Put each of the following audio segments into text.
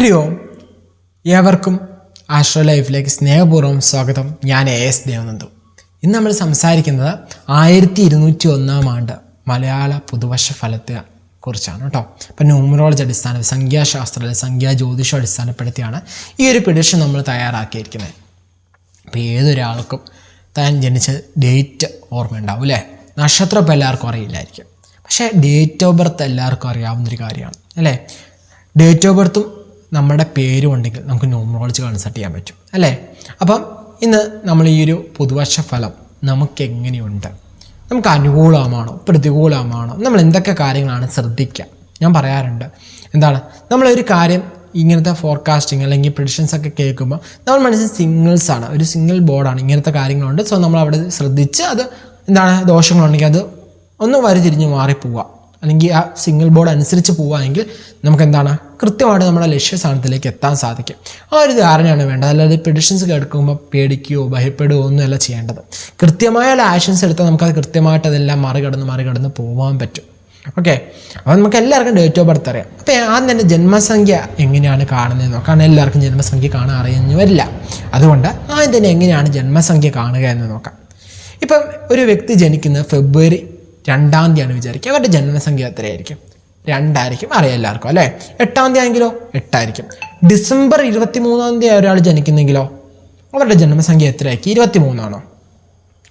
ഹരി ഏവർക്കും ആസ്ട്രോ ലൈഫിലേക്ക് സ്നേഹപൂർവം സ്വാഗതം. ഞാൻ എ എസ് ദേവനന്ദു. ഇന്ന് നമ്മൾ സംസാരിക്കുന്നത് ആയിരത്തി ഇരുന്നൂറ്റി ഒന്നാം ആണ്ട് മലയാള പുതുവർഷ ഫലത്തെ കുറിച്ചാണ് കേട്ടോ. ഇപ്പം ന്യൂമറോളജി അടിസ്ഥാന സംഖ്യാശാസ്ത്ര സംഖ്യാ ജ്യോതിഷം അടിസ്ഥാനപ്പെടുത്തിയാണ് ഈ ഒരു പ്രഡിഷൻ നമ്മൾ തയ്യാറാക്കിയിരിക്കുന്നത്. അപ്പോൾ ഏതൊരാൾക്കും താൻ ജനിച്ച ഡേറ്റ് ഓർമ്മയുണ്ടാവും അല്ലേ? നക്ഷത്രം ഇപ്പോൾ എല്ലാവർക്കും അറിയില്ലായിരിക്കും. പക്ഷേ ഡേറ്റ് ഓഫ് ബർത്ത് എല്ലാവർക്കും അറിയാവുന്നൊരു കാര്യമാണ് അല്ലേ? ഡേറ്റ് ഓഫ് ബർത്തും നമ്മുടെ പേരും ഉണ്ടെങ്കിൽ നമുക്ക് ന്യൂമറോളജി കൺസൾട്ട് ചെയ്യാൻ പറ്റും അല്ലേ? അപ്പം ഇന്ന് നമ്മൾ ഈ ഒരു പുതുവർഷ ഫലം നമുക്കെങ്ങനെയുണ്ട്? നമുക്ക് അനുകൂലമാണോ പ്രതികൂലമാണോ നമ്മൾ എന്തൊക്കെ കാര്യങ്ങളാണ് ശ്രദ്ധിക്കുക? ഞാൻ പറയാറുണ്ട് എന്താണ്? നമ്മളൊരു കാര്യം ഇങ്ങനത്തെ ഫോർകാസ്റ്റിംഗ് അല്ലെങ്കിൽ പ്രഡിഷൻസ് ഒക്കെ കേൾക്കുമ്പോൾ നമ്മൾ മനസ്സിൽ സിംഗിൾസ് ആണ് ഒരു സിംഗിൾ ബോർഡാണ് ഇങ്ങനത്തെ കാര്യങ്ങളുണ്ട്. സോ നമ്മൾ അവിടെ ശ്രദ്ധിച്ച് അത് എന്താണ് ദോഷങ്ങളുണ്ടെങ്കിൽ അത് ഒന്ന് വരിതിരിഞ്ഞ് മാറിപ്പോവുക. അല്ലെങ്കിൽ ആ സിംഗിൾ ബോർഡ് അനുസരിച്ച് പോവുകയാണെങ്കിൽ നമുക്ക് എന്താണ് കൃത്യമായിട്ട് നമ്മുടെ ലക്ഷ്യസ്ഥാനത്തിലേക്ക് എത്താൻ സാധിക്കും. ആ ഒരു ധാരണയാണ് വേണ്ടത്. അല്ലാതെ പ്രഡിഷൻസ് കേൾക്കുമ്പോൾ പേടിക്കുകയോ ഭയപ്പെടുകയോ ഒന്നുമല്ല ചെയ്യേണ്ടത്. കൃത്യമായ ആക്ഷൻസ് എടുത്താൽ നമുക്കത് കൃത്യമായിട്ട് അതെല്ലാം മറികടന്ന് മറികടന്ന് പോകാൻ പറ്റും. ഓക്കെ അപ്പോൾ നമുക്ക് എല്ലാവർക്കും ഡേറ്റ് ഓഫ് ബർത്ത് അറിയാം. അപ്പോൾ ആദ്യം തന്നെ ജന്മസംഖ്യ എങ്ങനെയാണ് കാണുന്നത് നോക്കാം. എല്ലാവർക്കും ജന്മസംഖ്യ കാണാൻ അറിയുന്നു വരില്ല. അതുകൊണ്ട് ആദ്യം തന്നെ എങ്ങനെയാണ് ജന്മസംഖ്യ കാണുക എന്ന് നോക്കാം. ഇപ്പം ഒരു വ്യക്തി ജനിക്കുന്നത് ഫെബ്രുവരി രണ്ടാം തീയതിയാണ് വിചാരിക്കുക. അവരുടെ ജനനസംഖ്യ എത്രയായിരിക്കും? രണ്ടായിരിക്കും. അറിയാം എല്ലാവർക്കും അല്ലേ? എട്ടാം തീയതി ആണെങ്കിലോ എട്ടായിരിക്കും. ഡിസംബർ ഇരുപത്തി മൂന്നാം തീയതി ഒരാൾ ജനിക്കുന്നെങ്കിലോ? അവരുടെ ജന്മസംഖ്യ എത്രയായിരിക്കും ഇരുപത്തി മൂന്നാണോ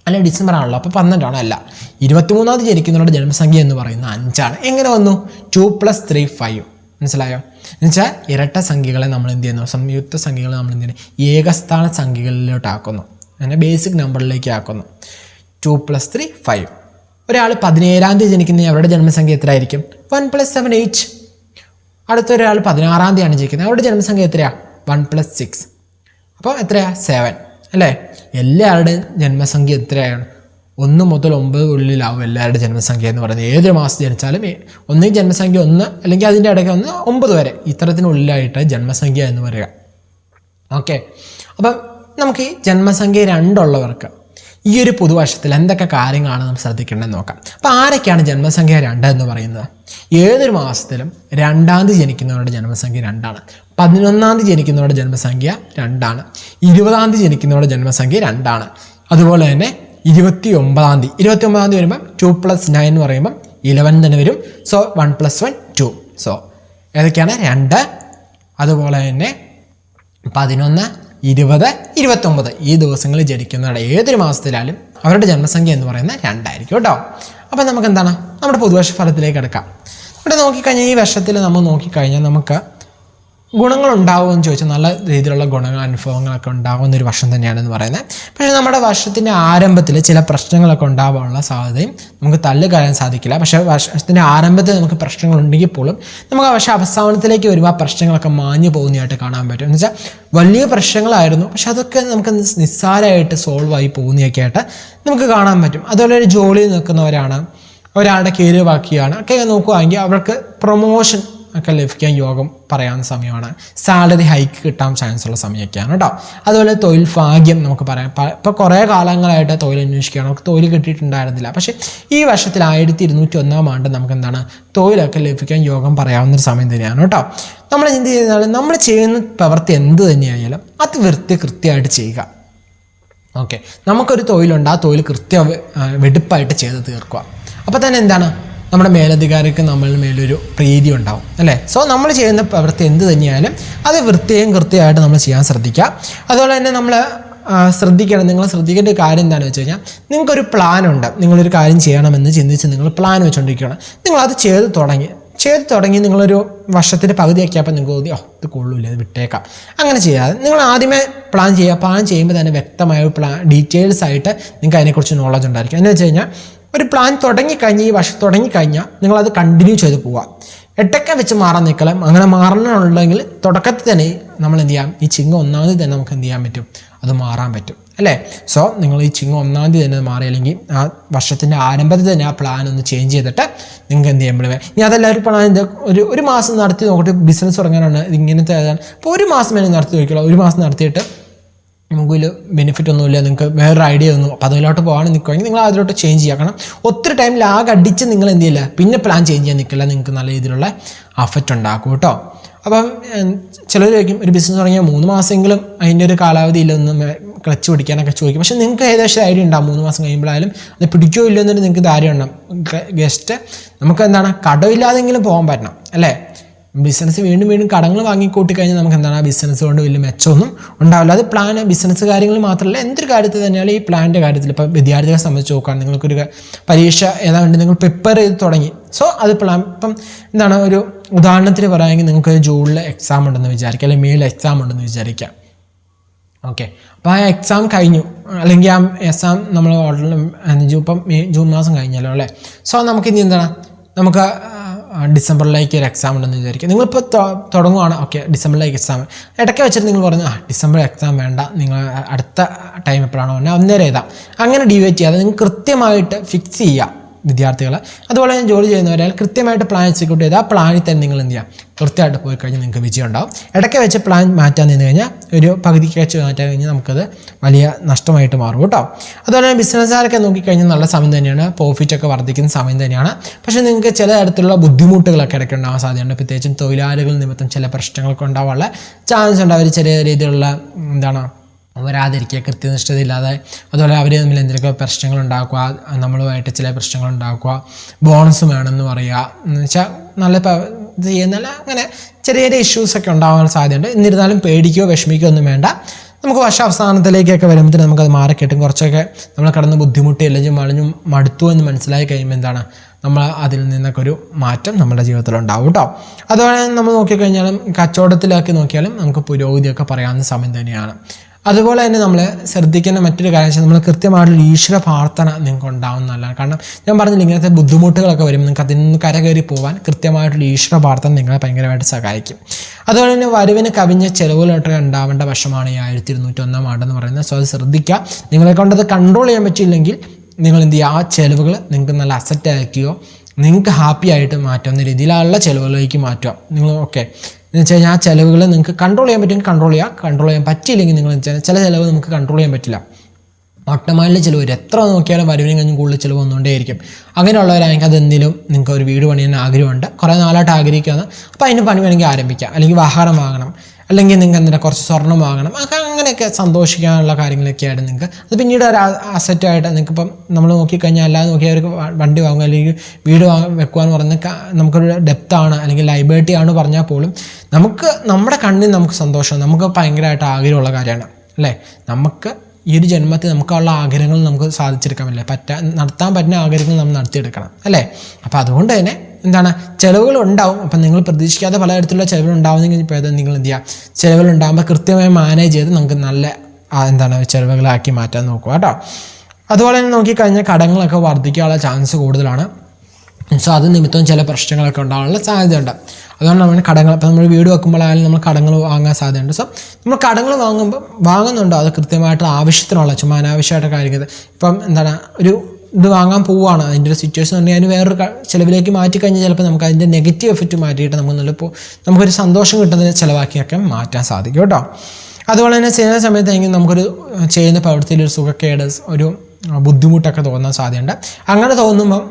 അല്ല ഡിസംബർ ആണല്ലോ. അപ്പോൾ പന്ത്രണ്ടാണോ? അല്ല. ഇരുപത്തിമൂന്നാം തീയതി ജനിക്കുന്നവരുടെ ജന്മസംഖ്യ എന്ന് പറയുന്നത് അഞ്ചാണ്. എങ്ങനെ വന്നു? Two plus three five. മനസ്സിലായോ? എന്നുവെച്ചാൽ ഇരട്ട സംഖ്യകളെ നമ്മൾ എന്ത് ചെയ്യുന്നു? സംയുക്ത സംഖ്യകളെ നമ്മൾ എന്ത് ചെയ്യുന്നു? ഏകസ്ഥാന സംഖ്യകളിലോട്ടാക്കുന്നു. അങ്ങനെ ബേസിക് നമ്പറിലേക്ക് ആക്കുന്നു. Two plus three five. ഒരാൾ പതിനേഴാം തീയതി ജനിക്കുന്ന അവരുടെ ജന്മസംഖ്യ എത്രയായിരിക്കും? വൺ പ്ലസ് സെവൻ എയ്റ്റ് അടുത്തൊരാൾ പതിനാറാം തീയതിയാണ് ജനിക്കുന്നത്. അവരുടെ ജന്മസംഖ്യ എത്രയാണ് വൺ പ്ലസ് സിക്സ് അപ്പോൾ എത്രയാണ് സെവൻ അല്ലേ? എല്ലാവരുടെയും ജന്മസംഖ്യ എത്രയാണ്? ഒന്ന് മുതൽ ഒമ്പത് ഉള്ളിലാവും എല്ലാവരുടെ ജന്മസംഖ്യ എന്ന് പറയുന്നത്. ഏതൊരു മാസം ജനിച്ചാലും ഒന്നുകിൽ ജന്മസംഖ്യ ഒന്ന് അല്ലെങ്കിൽ അതിന്റെ ഇടയ്ക്ക് ഒന്ന് ഒമ്പത് വരെ. ഇത്തരത്തിനുള്ളിലായിട്ട് ജന്മസംഖ്യ എന്ന് പറയുക ഓക്കെ അപ്പം നമുക്ക് ഈ ജന്മസംഖ്യ രണ്ടുള്ളവർക്ക് ഈ ഒരു പുതുവർഷത്തിൽ എന്തൊക്കെ കാര്യങ്ങളാണ് നമ്മൾ ശ്രദ്ധിക്കേണ്ടതെന്ന് നോക്കാം. അപ്പോൾ ആരൊക്കെയാണ് ജന്മസംഖ്യ രണ്ട് എന്ന് പറയുന്നത്? ഏതൊരു മാസത്തിലും രണ്ടാം തീയതി ജനിക്കുന്നവരുടെ ജന്മസംഖ്യ രണ്ടാണ്. പതിനൊന്നാം തീയതി ജനിക്കുന്നവരുടെ ജന്മസംഖ്യ രണ്ടാണ്. ഇരുപതാം തീയതി ജനിക്കുന്നവരുടെ ജന്മസംഖ്യ രണ്ടാണ്. അതുപോലെ തന്നെ ഇരുപത്തി ഒമ്പതാം തീയതി. ഇരുപത്തി ഒമ്പതാം തീയതി വരുമ്പം ടു പ്ലസ് നയൻ എന്ന് പറയുമ്പം ഇലവൻ തന്നെ വരും. So one plus one two so ഏതൊക്കെയാണ്? രണ്ട്. അതുപോലെ തന്നെ പതിനൊന്ന് ഇരുപത് ഇരുപത്തൊമ്പത്. ഈ ദിവസങ്ങളിൽ ജനിക്കുന്നവരുടെ ഏതൊരു മാസത്തിലായാലും അവരുടെ ജന്മസംഖ്യ എന്ന് പറയുന്നത് രണ്ടായിരിക്കും കേട്ടോ. അപ്പം നമുക്ക് എന്താണ് നമ്മുടെ പുതുവർഷ ഫലത്തിലേക്ക് എടുക്കാം ഇവിടെ നോക്കിക്കഴിഞ്ഞാൽ ഈ വർഷത്തിൽ നമ്മൾ നോക്കിക്കഴിഞ്ഞാൽ നമുക്ക് ഗുണങ്ങൾ ഉണ്ടാവുമെന്ന് ചോദിച്ചാൽ നല്ല രീതിയിലുള്ള ഗുണങ്ങൾ അനുഭവങ്ങളൊക്കെ ഉണ്ടാകുന്ന ഒരു വർഷം തന്നെയാണെന്ന് പറയുന്നത്. പക്ഷേ നമ്മുടെ വർഷത്തിന്റെ ആരംഭത്തിൽ ചില പ്രശ്നങ്ങളൊക്കെ ഉണ്ടാവാനുള്ള സാധ്യതയും നമുക്ക് തള്ളിക്കളയാൻ സാധിക്കില്ല. പക്ഷേ വർഷത്തിന്റെ ആരംഭത്തിൽ നമുക്ക് പ്രശ്നങ്ങൾ ഉണ്ടെങ്കിൽ പോലും നമുക്ക് വർഷം അവസാനത്തിലേക്ക് വരുമ്പോൾ ആ പ്രശ്നങ്ങളൊക്കെ മാഞ്ഞു പോകുന്നതായിട്ട് കാണാൻ പറ്റും. എന്ന് വെച്ചാൽ വലിയ പ്രശ്നങ്ങളായിരുന്നു. പക്ഷെ അതൊക്കെ നമുക്ക് നിസ്സാരമായിട്ട് സോൾവ് ആയി പോകുന്നതൊക്കെ ആയിട്ട് നമുക്ക് കാണാൻ പറ്റും. അതുപോലെ ഒരു ജോലിയിൽ നിൽക്കുന്നവരാണ് ഒരാളുടെ കീഴിൽ ബാക്കിയാണ്. ഒക്കെ നോക്കുകയാണെങ്കിൽ അവർക്ക് പ്രൊമോഷൻ ഒക്കെ ലഭിക്കാൻ യോഗം പറയാവുന്ന സമയമാണ്. സാലറി ഹൈക്ക് കിട്ടാൻ ചാൻസ് ഉള്ള സമയമൊക്കെയാണ് കേട്ടോ അതുപോലെ തൊഴിൽ ഭാഗ്യം നമുക്ക് പറയാം. ഇപ്പോൾ കുറേ കാലങ്ങളായിട്ട് തൊഴിൽ അന്വേഷിക്കുകയാണ്. നമുക്ക് തൊഴിൽ കിട്ടിയിട്ടുണ്ടായിരുന്നില്ല. പക്ഷേ ഈ വർഷത്തിൽ ആയിരത്തി ഇരുന്നൂറ്റി ഒന്നാം ആണ്ട് നമുക്ക് എന്താണ് തൊഴിലൊക്കെ ലഭിക്കാൻ യോഗം പറയാവുന്ന ഒരു സമയം തന്നെയാണ് കേട്ടോ നമ്മൾ എന്ത് ചെയ്താൽ നമ്മൾ ചെയ്യുന്ന പ്രവൃത്തി എന്ത് തന്നെയായാലും അത് വൃത്തി കൃത്യമായിട്ട് ചെയ്യുക. ഓക്കെ. നമുക്കൊരു തൊഴിലുണ്ട്. ആ തൊഴിൽ കൃത്യ വെടുപ്പായിട്ട് ചെയ്ത് തീർക്കുക. അപ്പോൾ തന്നെ എന്താണ്? നമ്മുടെ മേലധികാരിക്ക് നമ്മൾ മേലൊരു പ്രീതി ഉണ്ടാവും അല്ലേ? സോ നമ്മൾ ചെയ്യുന്ന പ്രവൃത്തി എന്ത് തന്നെയായാലും അത് വൃത്തിയും കൃത്യമായിട്ട് നമ്മൾ ചെയ്യാൻ ശ്രദ്ധിക്കുക. അതുപോലെ തന്നെ നമ്മൾ ശ്രദ്ധിക്കണം. നിങ്ങൾ ശ്രദ്ധിക്കേണ്ട കാര്യം എന്താണെന്ന് വെച്ച് കഴിഞ്ഞാൽ നിങ്ങൾക്കൊരു പ്ലാൻ ഉണ്ട്. നിങ്ങളൊരു കാര്യം ചെയ്യണമെന്ന് ചിന്തിച്ച് നിങ്ങൾ പ്ലാൻ വെച്ചുകൊണ്ടിരിക്കുകയാണ് നിങ്ങളത് ചെയ്ത് തുടങ്ങി. ചെയ്ത് തുടങ്ങി നിങ്ങളൊരു വർഷത്തിന്റെ പകുതിയാക്കിയപ്പോൾ നിങ്ങൾക്ക് തോന്നി ഓ ഇത് കൊള്ളൂല ഇത് വിട്ടേക്കാം. അങ്ങനെ ചെയ്യാതെ നിങ്ങൾ ആദ്യമേ പ്ലാൻ ചെയ്യുക. പ്ലാൻ ചെയ്യുമ്പോൾ തന്നെ വ്യക്തമായ പ്ലാൻ ഡീറ്റെയിൽസ് ആയിട്ട് നിങ്ങൾക്ക് അതിനെക്കുറിച്ച് നോളജ് ഉണ്ടായിരിക്കും. എന്ന് വെച്ച് കഴിഞ്ഞാൽ ഒരു പ്ലാൻ തുടങ്ങിക്കഴിഞ്ഞ് ഈ വർഷം തുടങ്ങിക്കഴിഞ്ഞാൽ നിങ്ങളത് കണ്ടിന്യൂ ചെയ്ത് പോവുക. എട്ടൊക്കെ വെച്ച് മാറാൻ നിൽക്കലം അങ്ങനെ മാറണമെന്നുണ്ടെങ്കിൽ തുടക്കത്തിൽ തന്നെ നമ്മൾ എന്ത് ചെയ്യാം? ഈ ചിങ്ങ തീയതി തന്നെ നമുക്ക് എന്ത് ചെയ്യാൻ പറ്റും? അത് മാറാൻ പറ്റും. അല്ലേ? സോ നിങ്ങൾ ഈ ചിങ്ങ ഒന്നാം തീയതി തന്നെ മാറി അല്ലെങ്കിൽ ആ വർഷത്തിന്റെ ആരംഭത്തിൽ തന്നെ ആ പ്ലാൻ ഒന്ന് ചേഞ്ച് ചെയ്തിട്ട് നിങ്ങൾക്ക് എന്ത് ചെയ്യാൻ പറ്റും? ഇനി അതല്ല ഒരു പ്ലാൻ എന്താ ഒരു ഒരു മാസം നടത്തി നോക്കിയിട്ട് ബിസിനസ് തുടങ്ങാനാണ് ഇത് ഇങ്ങനത്തെ ഏതാണ്? അപ്പോൾ ഒരു മാസം വേണമെങ്കിൽ നടത്തി നോക്കിയുള്ളൂ ഒരു മാസം നടത്തിയിട്ട് നമുക്ക് വലിയ ബെനിഫിറ്റ് ഒന്നുമില്ല നിങ്ങൾക്ക് വേറൊരു ഐഡിയ ഒന്നും അപ്പോൾ അതിലോട്ട് പോകാൻ നിൽക്കുമെങ്കിൽ നിങ്ങൾ അതിലോട്ട് ചേഞ്ച് ചെയ്യുക. കാരണം ഒത്തിരി ടൈം ലാഗ് അടിച്ച് നിങ്ങൾ എന്ത് ചെയ്യില്ല. പിന്നെ പ്ലാൻ ചേഞ്ച് ചെയ്യാൻ നിൽക്കില്ല നിങ്ങൾക്ക് നല്ല രീതിയിലുള്ള അഫക്റ്റ് ഉണ്ടാക്കും കേട്ടോ. അപ്പം ചിലർ ചോദിക്കും ഒരു ബിസിനസ് തുടങ്ങിയാൽ മൂന്ന് മാസമെങ്കിലും അതിന്റെ ഒരു കാലാവധി ഇല്ലൊന്നും ക്ലച്ച് പിടിക്കാനൊക്കെ ചോദിക്കും. പക്ഷേ നിങ്ങൾക്ക് ഏകദേശം ഐഡിയ ഉണ്ടാവും. മൂന്ന് മാസം കഴിയുമ്പോഴായാലും അത് പിടിക്കോ ഇല്ലയോ നിങ്ങൾക്ക് ധാരണ ഉണ്ടാവും. ഗസ്റ്റ് നമുക്ക് എന്താണ്? കടമില്ലാതെങ്കിലും പോകാൻ പറ്റണം. അല്ലേ? ബിസിനസ് വീണ്ടും വീണ്ടും കടങ്ങൾ വാങ്ങിക്കൂട്ടി കഴിഞ്ഞാൽ നമുക്ക് എന്താണ് ആ ബിസിനസ് കൊണ്ട് വലിയ മെച്ചമൊന്നും ഉണ്ടാവില്ല. അത് പ്ലാൻ ബിസിനസ് കാര്യങ്ങൾ മാത്രമല്ല എന്തൊരു കാര്യത്തിൽ തന്നെയാണ് ഈ പ്ലാന്റെ കാര്യത്തിൽ ഇപ്പോൾ വിദ്യാർത്ഥികളെ സംബന്ധിച്ച് നോക്കുകയാണ് നിങ്ങൾക്കൊരു പരീക്ഷ ഏതാ വേണ്ടി നിങ്ങൾ പ്രിപ്പയർ ചെയ്ത് തുടങ്ങി. സോ അത് പ്ലാൻ ഇപ്പം എന്താണ് ഒരു ഉദാഹരണത്തിന് പറയുകയാണെങ്കിൽ നിങ്ങൾക്ക് ജൂണിൽ എക്സാം ഉണ്ടെന്ന് വിചാരിക്കുക അല്ലെങ്കിൽ മെയിൽ എക്സാം ഉണ്ടെന്ന് വിചാരിക്കാം ഓക്കെ അപ്പോൾ ആ എക്സാം കഴിഞ്ഞു. അല്ലെങ്കിൽ ആ എക്സാം നമ്മൾ ഓൾറെഡി ഇപ്പം മെയ് ജൂൺ മാസം കഴിഞ്ഞല്ലോ അല്ലേ? സോ നമുക്ക് ഇനി എന്താണ്? നമുക്ക് ഡിസംബറിലേക്ക് ഒരു എക്സാം ഉണ്ടെന്ന് വിചാരിക്കുക നിങ്ങളിപ്പോൾ തുടങ്ങുവാണ്. ഓക്കെ ഡിസംബറിലേക്ക് എക്സാം ഇടയ്ക്ക് വെച്ചിട്ട് നിങ്ങൾ പറഞ്ഞു ആ ഡിസംബർ എക്സാം വേണ്ട. നിങ്ങൾ അടുത്ത ടൈം എപ്പോഴാണോ പറഞ്ഞാൽ അന്നേരം എഴുതാം. അങ്ങനെ ഡിവൈറ്റ് ചെയ്യാതെ നിങ്ങൾ കൃത്യമായിട്ട് ഫിക്സ് ചെയ്യുക. വിദ്യാർത്ഥികൾ അതുപോലെ തന്നെ ജോലി ചെയ്യുന്നവരാൽ കൃത്യമായിട്ട് പ്ലാൻ എക്സിക്യൂട്ട് ചെയ്ത് ആ പ്ലാനിൽ തന്നെ നിങ്ങൾ എന്ത് ചെയ്യുക കൃത്യമായിട്ട് പോയി കഴിഞ്ഞാൽ നിങ്ങൾക്ക് വിജയം ഉണ്ടാവും. ഇടയ്ക്ക് വെച്ച് പ്ലാൻ മാറ്റാൻ നിന്ന് കഴിഞ്ഞാൽ ഒരു പകുതിക്ക് വെച്ച് മാറ്റാൻ കഴിഞ്ഞാൽ നമുക്കത് വലിയ നഷ്ടമായിട്ട് മാറും കേട്ടോ. അതുപോലെ തന്നെ ബിസിനസ്സുകാരൊക്കെ നോക്കിക്കഴിഞ്ഞാൽ നല്ല സമയം തന്നെയാണ്. പ്രോഫിറ്റൊക്കെ വർദ്ധിക്കുന്ന സമയം തന്നെയാണ്. പക്ഷേ നിങ്ങൾക്ക് ചില തരത്തിലുള്ള ബുദ്ധിമുട്ടുകളൊക്കെ ഇടയ്ക്ക് ഉണ്ടാവാൻ സാധ്യതയുണ്ട്. പ്രത്യേകിച്ചും തൊഴിലാളികൾ നിമിത്തം ചില പ്രശ്നങ്ങളൊക്കെ ഉണ്ടാവാനുള്ള ചാൻസ് ഉണ്ട്. അവർ ചെറിയ രീതിയിലുള്ള എന്താണ് വരാതിരിക്കുക കൃത്യനിഷ്ഠതയില്ലാതെ. അതുപോലെ അവർ തമ്മിൽ എന്തെങ്കിലുമൊക്കെ പ്രശ്നങ്ങൾ ഉണ്ടാക്കുക നമ്മളുമായിട്ട് ചില പ്രശ്നങ്ങൾ ഉണ്ടാക്കുക ബോണസ് വേണമെന്ന് പറയുക. എന്ന് വെച്ചാൽ നല്ല ഇത് ചെയ്യുന്നില്ല അങ്ങനെ ചെറിയ ചെറിയ ഇഷ്യൂസൊക്കെ ഉണ്ടാവാൻ സാധ്യതയുണ്ട്. എന്നിരുന്നാലും പേടിക്കുകയോ വിഷമിക്കുകയോ ഒന്നും വേണ്ട. നമുക്ക് വർഷ അവസാനത്തിലേക്കൊക്കെ വരുമ്പോഴത്തേന് നമുക്കത് മാറിക്കിട്ടും കുറച്ചൊക്കെ നമ്മൾ കിടന്ന് ബുദ്ധിമുട്ടി അല്ലെങ്കിൽ മളിഞ്ഞും മടുത്തു എന്ന് മനസ്സിലായി കഴിയുമ്പോൾ എന്താണ്? നമ്മൾ അതിൽ നിന്നൊക്കെ ഒരു മാറ്റം നമ്മുടെ ജീവിതത്തിൽ ഉണ്ടാവും കേട്ടോ. അതുപോലെ നമ്മൾ നോക്കിക്കഴിഞ്ഞാലും കച്ചവടത്തിലൊക്കെ നോക്കിയാലും നമുക്ക് പുരോഗതിയൊക്കെ പറയാവുന്ന സമയം തന്നെയാണ്. അതുപോലെ തന്നെ നമ്മൾ ശ്രദ്ധിക്കേണ്ട മറ്റൊരു കാര്യം വെച്ചാൽ നമ്മൾ കൃത്യമായിട്ടുള്ള ഈശ്വര പ്രാർത്ഥന നിങ്ങൾക്ക് ഉണ്ടാവുന്നതല്ല കാരണം ഞാൻ പറഞ്ഞില്ല ഇങ്ങനത്തെ ബുദ്ധിമുട്ടുകളൊക്കെ വരും നിങ്ങൾക്ക് അതിൽ നിന്ന് കരകയറി പോകാൻ കൃത്യമായിട്ടുള്ള ഈശ്വര പ്രാർത്ഥന നിങ്ങളെ ഭയങ്കരമായിട്ട് സഹായിക്കും. അതുപോലെ തന്നെ വരവിന് കവിഞ്ഞ ചെലവുകളൊക്കെ ഉണ്ടാവേണ്ട വശമാണ് ഈ ആയിരത്തി ഇരുന്നൂറ്റി ഒന്നാം ആണ്ടെന്ന് പറയുന്നത്. സോ അത് ശ്രദ്ധിക്കുക. നിങ്ങളെ കൊണ്ടത് കൺട്രോൾ ചെയ്യാൻ പറ്റിയില്ലെങ്കിൽ നിങ്ങൾ എന്ത് ചെയ്യുക? ആ ചെലവുകൾ നിങ്ങൾക്ക് നല്ല അസറ്റ് ആക്കുകയോ നിങ്ങൾക്ക് ഹാപ്പി ആയിട്ട് മാറ്റാവുന്ന രീതിയിലുള്ള ചെലവുകളിലേക്ക് മാറ്റുക. നിങ്ങൾ ഓക്കെ എന്ന് വെച്ച് കഴിഞ്ഞാൽ ആ ചിലവുകൾ നിങ്ങൾക്ക് കൺട്രോൾ ചെയ്യാൻ പറ്റുമെങ്കിൽ കൺട്രോൾ ചെയ്യുക കൺട്രോൾ ചെയ്യാൻ പറ്റിയില്ലെങ്കിൽ നിങ്ങൾ വെച്ചാൽ ചില ചിലവ് നമുക്ക് കൺട്രോൾ ചെയ്യാൻ പറ്റില്ല. വട്ടമാലിന്റെ ചിലവ് എത്ര നോക്കിയാലും വരവിനും കഴിഞ്ഞും കൂടുതൽ ചിലവ് വന്നുകൊണ്ടേയിരിക്കും. അങ്ങനെയുള്ളവരാണെങ്കിൽ അതെന്തെങ്കിലും നിങ്ങൾക്ക് ഒരു വീട് പണിയാൻ ആഗ്രഹമുണ്ട്. കുറേ നാളായിട്ട് ആഗ്രഹിക്കുകയാണ്. അപ്പോൾ അതിന് പണി വേണമെങ്കിൽ ആരംഭിക്കാം. അല്ലെങ്കിൽ വാഹനം വാങ്ങണം. അല്ലെങ്കിൽ നിങ്ങൾക്ക് എന്തിനാ കുറച്ച് സ്വർണം വാങ്ങണം? അങ്ങനെയൊക്കെ സന്തോഷിക്കാനുള്ള കാര്യങ്ങളൊക്കെ ആയിട്ട് നിങ്ങൾക്ക്. അത് പിന്നീട് ഒരു അസറ്റായിട്ട് നിങ്ങൾക്ക് ഇപ്പം നമ്മൾ നോക്കിക്കഴിഞ്ഞാൽ അല്ലാതെ നോക്കിയാൽ ഒരു വണ്ടി വാങ്ങുക അല്ലെങ്കിൽ വീട് വാങ്ങ വെക്കുക എന്ന് പറഞ്ഞ നമുക്കൊരു ഡെപ്താണ് അല്ലെങ്കിൽ ലൈബ്രറ്റി ആണ് പറഞ്ഞാൽ പോലും നമുക്ക് നമ്മുടെ കണ്ണിൽ നമുക്ക് സന്തോഷം. നമുക്ക് ഭയങ്കരമായിട്ട് ആഗ്രഹമുള്ള കാര്യമാണ്. അല്ലേ? നമുക്ക് ഈ ഒരു ജന്മത്തിൽ നമുക്കുള്ള ആഗ്രഹങ്ങൾ നമുക്ക് സാധിച്ചെടുക്കാൻ പറ്റില്ല. പറ്റാൻ നടത്താൻ പറ്റുന്ന ആഗ്രഹങ്ങൾ നമ്മൾ നടത്തിയെടുക്കണം. അല്ലേ? അപ്പോൾ അതുകൊണ്ട് തന്നെ എന്താണ്? ചിലവുകൾ ഉണ്ടാവും അപ്പം നിങ്ങൾ പ്രതീക്ഷിക്കാതെ പലതരത്തിലുള്ള ചിലവുകൾ ഉണ്ടാവുന്നെങ്കിൽ ഇപ്പോൾ നിങ്ങൾ എന്ത് ചെയ്യുക ചിലവുകൾ ഉണ്ടാകുമ്പോൾ കൃത്യമായി മാനേജ് ചെയ്ത് നമുക്ക് നല്ല എന്താണ് ചിലവുകളാക്കി മാറ്റാൻ നോക്കുക കേട്ടോ. അതുപോലെ തന്നെ നോക്കിക്കഴിഞ്ഞാൽ കടങ്ങളൊക്കെ വർദ്ധിക്കാനുള്ള ചാൻസ് കൂടുതലാണ്. സോ അത് നിമിത്തം ചില പ്രശ്നങ്ങളൊക്കെ ഉണ്ടാകാനുള്ള സാധ്യതയുണ്ട്. അതുകൊണ്ട് നമ്മൾ കടങ്ങൾ ഇപ്പോൾ നമ്മൾ വീട് വെക്കുമ്പോഴായാലും നമ്മൾ കടങ്ങൾ വാങ്ങാൻ സാധ്യതയുണ്ട്. സോ നമ്മൾ കടങ്ങൾ വാങ്ങുമ്പോൾ വാങ്ങുന്നുണ്ടോ? അത് കൃത്യമായിട്ട് ആവശ്യത്തിനുള്ള ചുമ്മാ അനാവശ്യമായിട്ട് കാര്യങ്ങൾ. ഇപ്പം എന്താണ് ഒരു ഇത് വാങ്ങാൻ പോവുകയാണ്. അതിന്റെ ഒരു സിറ്റുവേഷൻ ഉണ്ടെങ്കിൽ അതിന് വേറൊരു ചിലവിലേക്ക് മാറ്റിക്കഴിഞ്ഞാൽ ചിലപ്പോൾ നമുക്ക് അതിന്റെ നെഗറ്റീവ് എഫക്റ്റ് മാറ്റിയിട്ട് നമുക്ക് നല്ലപ്പോൾ നമുക്കൊരു സന്തോഷം കിട്ടുന്ന ചിലവാക്കിയൊക്കെ മാറ്റാൻ സാധിക്കും കേട്ടോ. അതുപോലെ തന്നെ ചെയ്യുന്ന സമയത്തായിരിക്കും നമുക്കൊരു ചെയ്യുന്ന പ്രവൃത്തിയിൽ ഒരു സുഖക്കേട് ഒരു ബുദ്ധിമുട്ടൊക്കെ തോന്നാൻ സാധ്യതയുണ്ട്. അങ്ങനെ തോന്നുമ്പം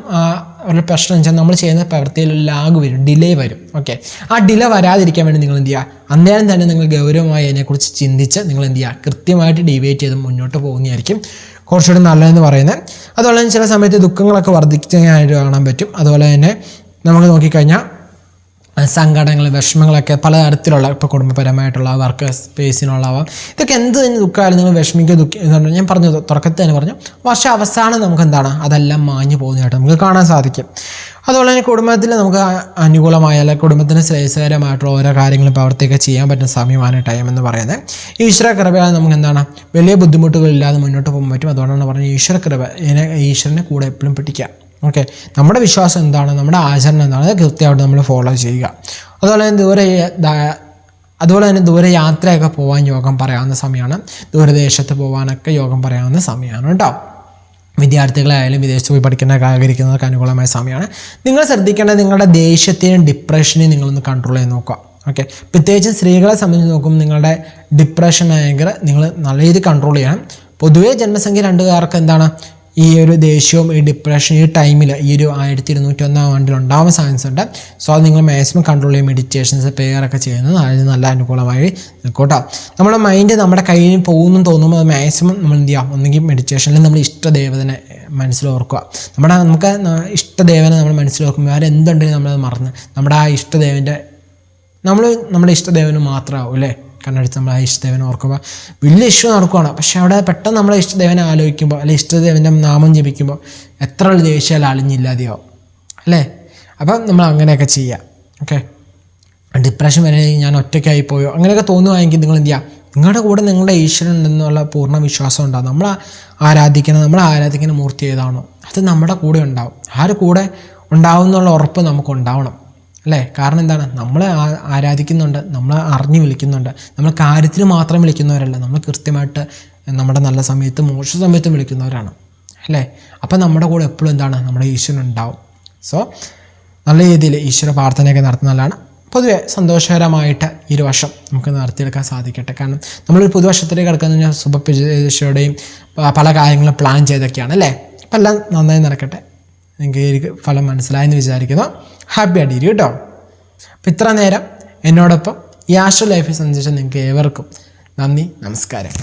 ഒരു പ്രശ്നം വെച്ചാൽ നമ്മൾ ചെയ്യുന്ന പ്രവൃത്തിയിൽ ലാഗ് വരും ഡിലേ വരും. ഓക്കെ ആ ഡിലേ വരാതിരിക്കാൻ വേണ്ടി നിങ്ങൾ എന്ത് ചെയ്യുക? അന്നേരം തന്നെ നിങ്ങൾ ഗൗരവമായി അതിനെക്കുറിച്ച് ചിന്തിച്ച് നിങ്ങൾ എന്ത് ചെയ്യുക? കൃത്യമായിട്ട് ഡിബേറ്റ് ചെയ്ത് മുന്നോട്ട് പോകുന്നതായിരിക്കും. കുറച്ചുകൂടി നല്ലതെന്ന് പറയുന്നത്. അതുപോലെ തന്നെ ചില സമയത്ത് ദുഃഖങ്ങളൊക്കെ വർദ്ധിക്കാനായിട്ട് കാണാൻ പറ്റും. അതുപോലെ തന്നെ നമുക്ക് നോക്കിക്കഴിഞ്ഞാൽ സങ്കടങ്ങൾ വിഷമങ്ങളൊക്കെ പലതരത്തിലുള്ള ഇപ്പോൾ കുടുംബപരമായിട്ടുള്ള വർക്ക് സ്പേസിനുള്ളവാം ഇതൊക്കെ എന്ത് തന്നെ ദുഃഖമായാലും നിങ്ങൾ വിഷമിക്കുക എന്ന് ഇതുണ്ട് ഞാൻ പറഞ്ഞു തുടക്കത്തിൽ തന്നെ പറഞ്ഞു വർഷ അവസാനം നമുക്ക് എന്താണ്? അതെല്ലാം മാഞ്ഞു പോകുന്നതായിട്ട് നമുക്ക് കാണാൻ സാധിക്കും. അതുപോലെ തന്നെ കുടുംബത്തിൽ നമുക്ക് അനുകൂലമായ അല്ലെങ്കിൽ കുടുംബത്തിന് ശ്രേയസ്കരമായിട്ടുള്ള ഓരോ കാര്യങ്ങളും പ്രവർത്തിയൊക്കെ ചെയ്യാൻ പറ്റുന്ന സമയമാണ് ടൈം എന്ന് പറയുന്നത്. ഈശ്വര കൃപയാൽ നമുക്ക് എന്താണ്? വലിയ ബുദ്ധിമുട്ടുകളില്ലാതെ മുന്നോട്ട് പോകാൻ പറ്റും. അതുകൊണ്ടാണ് പറഞ്ഞത് ഈശ്വര കൃപ ഈശ്വരനെ കൂടെ എപ്പോഴും പിടിക്കുക. ഓക്കെ നമ്മുടെ വിശ്വാസം എന്താണ്? നമ്മുടെ ആചരണം എന്താണ്? അത് കൃത്യമായിട്ട് നമ്മൾ ഫോളോ ചെയ്യുക. അതുപോലെ തന്നെ ദൂരെ അതുപോലെ തന്നെ ദൂരെ യാത്രയൊക്കെ പോകാൻ യോഗം പറയാവുന്ന സമയമാണ്. ദൂരദേശത്ത് പോകാനൊക്കെ യോഗം പറയാവുന്ന സമയമാണ് കേട്ടോ. വിദ്യാർത്ഥികളായാലും വിദേശത്ത് പോയി പഠിക്കാനൊക്കെ ആഗ്രഹിക്കുന്നവർക്ക് അനുകൂലമായ സമയമാണ്. നിങ്ങൾ ശ്രദ്ധിക്കേണ്ടത് നിങ്ങളുടെ ദേഷ്യത്തെയും ഡിപ്രഷനെയും നിങ്ങളൊന്ന് കൺട്രോൾ ചെയ്ത് നോക്കുക. ഓക്കെ പ്രത്യേകിച്ച് സ്ത്രീകളെ സംബന്ധിച്ച് നോക്കുമ്പോൾ നിങ്ങളുടെ ഡിപ്രഷൻ ഭയങ്കര നിങ്ങൾ നല്ല രീതിയിൽ കൺട്രോൾ ചെയ്യണം. പൊതുവേ ജന്മസംഖ്യ രണ്ടുകാർക്ക് എന്താണ്? ഈ ഒരു ദേഷ്യവും ഈ ഡിപ്രഷൻ ഈ ടൈമിൽ ഈ ഒരു ആയിരത്തി ഇരുന്നൂറ്റി ഒന്നാം ആണ്ടിൽ ഉണ്ടാവാൻ സയൻസ് ഉണ്ട്. സോ അത് നിങ്ങൾ മാക്സിമം കൺട്രോൾ ചെയ്യും. മെഡിറ്റേഷൻസ് പെയറൊക്കെ ചെയ്യുന്നത് അതിന് നല്ല അനുകൂലമായി നിൽക്കോട്ടോ. നമ്മുടെ മൈൻഡ് നമ്മുടെ കയ്യിൽ പോകുന്നു തോന്നുമ്പോൾ അത് മാക്സിമം നമ്മൾ എന്ത് ചെയ്യാം? ഒന്നെങ്കിൽ മെഡിറ്റേഷനിൽ നമ്മൾ ഇഷ്ടദേവതനെ മനസ്സിൽ ഓർക്കുക. നമ്മുടെ നമുക്ക് ഇഷ്ടദേവനെ നമ്മൾ മനസ്സിൽ ഓർക്കുമ്പോൾ വേറെ എന്തുണ്ടെങ്കിലും നമ്മളത് മറന്ന് നമ്മുടെ ആ ഇഷ്ടദേവന്റെ നമ്മൾ നമ്മുടെ ഇഷ്ടദേവന് മാത്രമാവും അല്ലേ? കണ്ണടിച്ച് നമ്മൾ ആ ഇഷ്ടദേവനെ ഓർക്കുമ്പോൾ വലിയ ഇഷ്യൂ നടക്കുവാണ്. പക്ഷെ അവിടെ പെട്ടെന്ന് നമ്മളെ ഇഷ്ടദേവനെ ആലോചിക്കുമ്പോൾ അല്ലെ ഇഷ്ടദേവന്റെ നാമം ജപിക്കുമ്പോൾ എത്ര ആൾ ദേഷ്യാൽ അളിഞ്ഞില്ലാതെയാവും. അല്ലേ? അപ്പം നമ്മൾ അങ്ങനെയൊക്കെ ചെയ്യാം. ഓക്കെ? ഡിപ്രഷൻ വരെ ഞാൻ ഒറ്റയ്ക്കായി പോയോ? അങ്ങനെയൊക്കെ തോന്നുവാണെങ്കിൽ നിങ്ങൾ എന്ത് ചെയ്യുക നിങ്ങളുടെ കൂടെ നിങ്ങളുടെ ഈശ്വരൻ ഉണ്ടെന്നുള്ള പൂർണ വിശ്വാസം ഉണ്ടാകും നമ്മൾ ആരാധിക്കുന്ന നമ്മൾ ആരാധിക്കുന്ന മൂർത്തി ഏതാണോ അത് നമ്മുടെ കൂടെ ഉണ്ടാവും. ആരുടെ കൂടെ ഉണ്ടാവും എന്നുള്ള ഉറപ്പ് നമുക്ക് ഉണ്ടാവണം. അല്ലേ? കാരണം എന്താണ്? നമ്മളെ ആരാധിക്കുന്നുണ്ട് നമ്മളെ അറിഞ്ഞു വിളിക്കുന്നുണ്ട്. നമ്മൾ കാര്യത്തിന് മാത്രം വിളിക്കുന്നവരല്ല. നമ്മൾ കൃത്യമായിട്ട് നമ്മുടെ നല്ല സമയത്തും മോശ സമയത്തും വിളിക്കുന്നവരാണ്. അല്ലേ? അപ്പം നമ്മുടെ കൂടെ എപ്പോഴും എന്താണ്? നമ്മുടെ ഈശ്വരൻ ഉണ്ടാവും. സോ നല്ല രീതിയിൽ ഈശ്വര പ്രാർത്ഥനയൊക്കെ നടത്തുന്നതാണ്. പൊതുവെ സന്തോഷകരമായിട്ട് ഈ ഒരു വർഷം നമുക്ക് നടത്തിയെടുക്കാൻ സാധിക്കട്ടെ. കാരണം നമ്മളൊരു പുതുവർഷത്തിലേക്ക് കിടക്കുന്ന ശുഭപ്രതീക്ഷയോടെയും പ- പല കാര്യങ്ങളും പ്ലാൻ ചെയ്തൊക്കെയാണ്. അല്ലേ? അപ്പം എല്ലാം നന്നായി നടക്കട്ടെ. നിങ്ങൾക്ക് ഫലം മനസ്സിലായെന്ന് വിചാരിക്കുന്നു. ഹാപ്പി ആയിട്ടിരി കേട്ടോ. അപ്പം ഇത്ര നേരം എന്നോടൊപ്പം ഈ ആശ്ര ലൈഫിൽ നിങ്ങൾക്ക് ഏവർക്കും നന്ദി നമസ്കാരം.